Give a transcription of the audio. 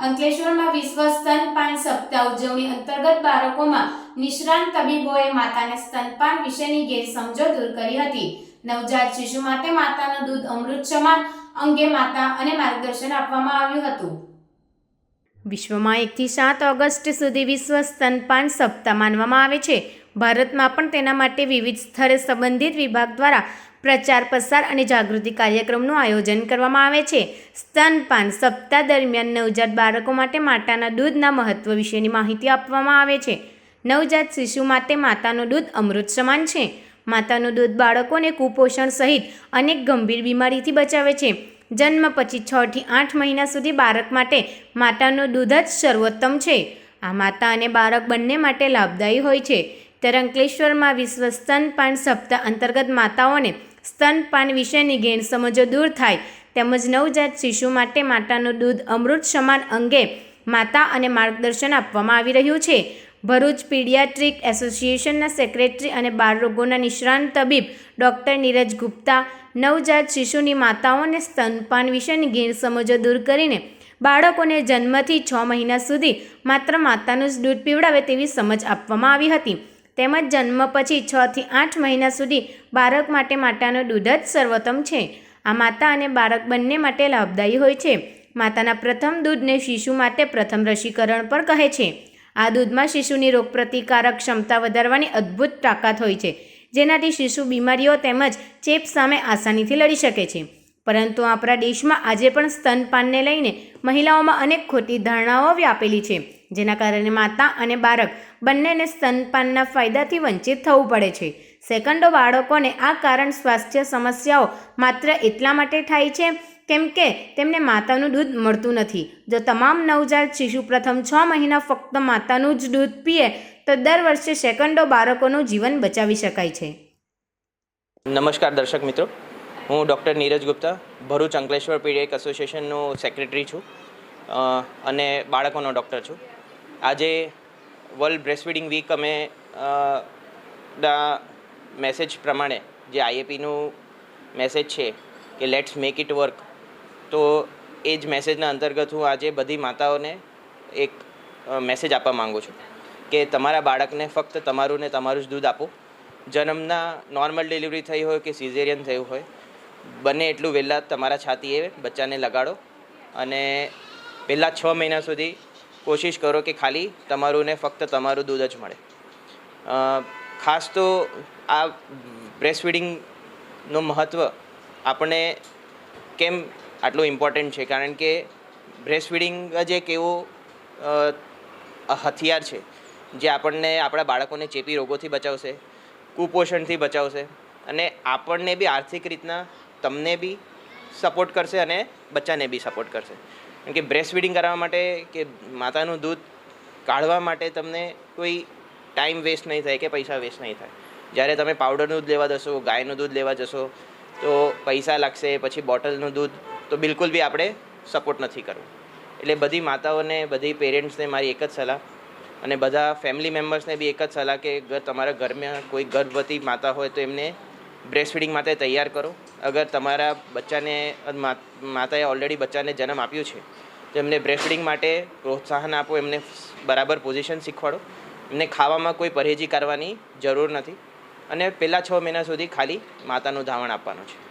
અંકલેશ્વરમાં વિશ્વ સ્તનપાન સપ્તાહ ઉજવણી અંતર્ગત બાળકોમાં નિષ્ણાંત તબીબોએ માતાને સ્તનપાન વિશેની ગેરસમજો દૂર કરી હતી. નવજાત શિશુ માટે માતાનું દૂધ અમૃત સમાન અંગે માતા અને માર્ગદર્શન આપવામાં આવ્યું હતું. વિશ્વમાં એકથી સાત ઓગસ્ટ સુધી વિશ્વ સ્તનપાન સપ્તાહ માનવામાં આવે છે. ભારતમાં પણ તેના માટે વિવિધ સ્થળે સંબંધિત વિભાગ દ્વારા પ્રચાર, પ્રસાર અને જાગૃતિ કાર્યક્રમનું આયોજન કરવામાં આવે છે. સ્તનપાન સપ્તાહ દરમિયાન નવજાત બાળકો માટે માતાના દૂધના મહત્વ વિશેની માહિતી આપવામાં આવે છે. નવજાત શિશુ માટે માતાનું દૂધ અમૃત સમાન છે. માતાનું દૂધ બાળકોને કુપોષણ સહિત અનેક ગંભીર બીમારીથી બચાવે છે. જન્મ પછી છ થી આઠ મહિના સુધી બાળક માટે માતાનું દૂધ જ સર્વોત્તમ છે. આ માતા અને બાળક બંને માટે લાભદાયી હોય છે. ત્યારે અંકલેશ્વરમાં વિશ્વ સ્તનપાન સપ્તાહ અંતર્ગત માતાઓને સ્તનપાન વિશેની ગેરસમજો દૂર થાય તેમજ નવજાત શિશુ માટે માતાનું દૂધ અમૃત સમાન અંગે માતા અને માર્ગદર્શન આપવામાં આવી રહ્યું છે. ભરૂચ પીડિયાટ્રિક એસોસિએશનના સેક્રેટરી અને બાળ રોગોના નિષ્ણાંત તબીબ ડૉક્ટર નીરજ ગુપ્તા નવજાત શિશુની માતાઓને સ્તનપાન વિશેની ગેરસમજો દૂર કરીને બાળકોને જન્મથી છ મહિના સુધી માત્ર માતાનું જ દૂધ પીવડાવે તેવી સમજ આપવામાં આવી હતી. તેમજ જન્મ પછી છ થી આઠ મહિના સુધી બાળક માટે માતાનું દૂધ જ સર્વોત્તમ છે. આ માતા અને બાળક બંને માટે લાભદાયી હોય છે. માતાના પ્રથમ દૂધને શિશુ માટે પ્રથમ રસીકરણ પણ કહે છે. આ દૂધમાં શિશુની રોગપ્રતિકારક ક્ષમતા વધારવાની અદ્ભુત તાકાત હોય છે. જેનાથી શિશુ બીમારીઓ તેમજ ચેપ સામે આસાનીથી લડી શકે છે. પરંતુ આપણા દેશમાં આજે પણ સ્તનપાનને લઈને મહિલાઓમાં અનેક ખોટી ધારણાઓ વ્યાપેલી છે. જેના કારણે માતા અને બાળક બંનેને સ્તનપાનના ફાયદાથી વંચિત થવું પડે છે. સેકન્ડો બાળકોને આ કારણ સ્વાસ્થ્ય સમસ્યાઓ માત્ર એટલા માટે થાય છે કેમ કે તેમને માતાનું દૂધ મળતું નથી. જો તમામ નવજાત શિશુ પ્રથમ છ મહિના ફક્ત માતાનું જ દૂધ પીએ, તો દર વર્ષે સેકન્ડો બાળકોનું જીવન બચાવી શકાય છે. નમસ્કાર દર્શક મિત્રો. હું ડૉક્ટર નીરજ ગુપ્તા, ભરૂચ અંકલેશ્વર પીડિયક એસોસિએશનનો સેક્રેટરી છું અને બાળકોનો ડૉક્ટર છું. આજે વર્લ્ડ બ્રેસ્ટફીડિંગ વીક અમે ના મેસેજ પ્રમાણે જે આઈએપીનું મેસેજ છે કે લેટ્સ મેક ઇટ વર્ક તો એ જ મેસેજના અંતર્ગત હું આજે બધી માતાઓને એક મેસેજ આપવા માગું છું કે તમારા બાળકને ફક્ત તમારું ને તમારું જ દૂધ આપો. જન્મના નોર્મલ ડિલિવરી થઈ હોય કે સિઝેરિયન થયું હોય, બને એટલું વહેલા તમારા છાતીએ બચ્ચાને લગાડો અને પહેલાં છ મહિના સુધી કોશિશ કરો કે ખાલી તમારું ને ફક્ત તમારું દૂધ જ મળે. ખાસ તો આ બ્રેસ્ટ ફીડિંગનું મહત્ત્વ આપણે કેમ આટલું ઇમ્પોર્ટન્ટ છે? કારણ કે બ્રેસ્ટ ફીડિંગ જ એક એવો હથિયાર છે જે આપણને આપણા બાળકોને ચેપી રોગોથી બચાવશે, કુપોષણથી બચાવશે અને આપણને બી આર્થિક રીતના તમને બી સપોર્ટ કરશે અને બચ્ચાને બી સપોર્ટ કરશે. કારણ કે બ્રેસ્ટ ફીડિંગ કરવા માટે કે માતાનું દૂધ કાઢવા માટે તમને કોઈ ટાઈમ વેસ્ટ નહીં થાય કે પૈસા વેસ્ટ નહીં થાય. જ્યારે તમે પાવડરનું દૂધ લેવા જશો, ગાયનું દૂધ લેવા જશો, તો પૈસા લાગશે, પછી બોટલનું દૂધ તો બિલકુલ બી આપણે સપોર્ટ નથી કરવું. એટલે બધી માતાઓને, બધી પેરેન્ટ્સને મારી એક જ સલાહ અને બધા ફેમિલી મેમ્બર્સને બી એક જ સલાહ કે તમારા ઘરમાં કોઈ ગર્ભવતી માતા હોય તો એમને બ્રેસ્ટ ફીડિંગ માટે તૈયાર કરો. અગર તમારા બચ્ચાને માતાએ ઓલરેડી બચ્ચાને જન્મ આપ્યું છે, તો એમને બ્રેસ્ટ ફીડિંગ માટે પ્રોત્સાહન આપો, એમને બરાબર પોઝિશન શીખવાડો. એમને ખાવામાં કોઈ પરહેજી કરવાની જરૂર નથી. અને પહેલાં છ મહિના સુધી ખાલી માતાનું ધાવણ આપવાનું છે.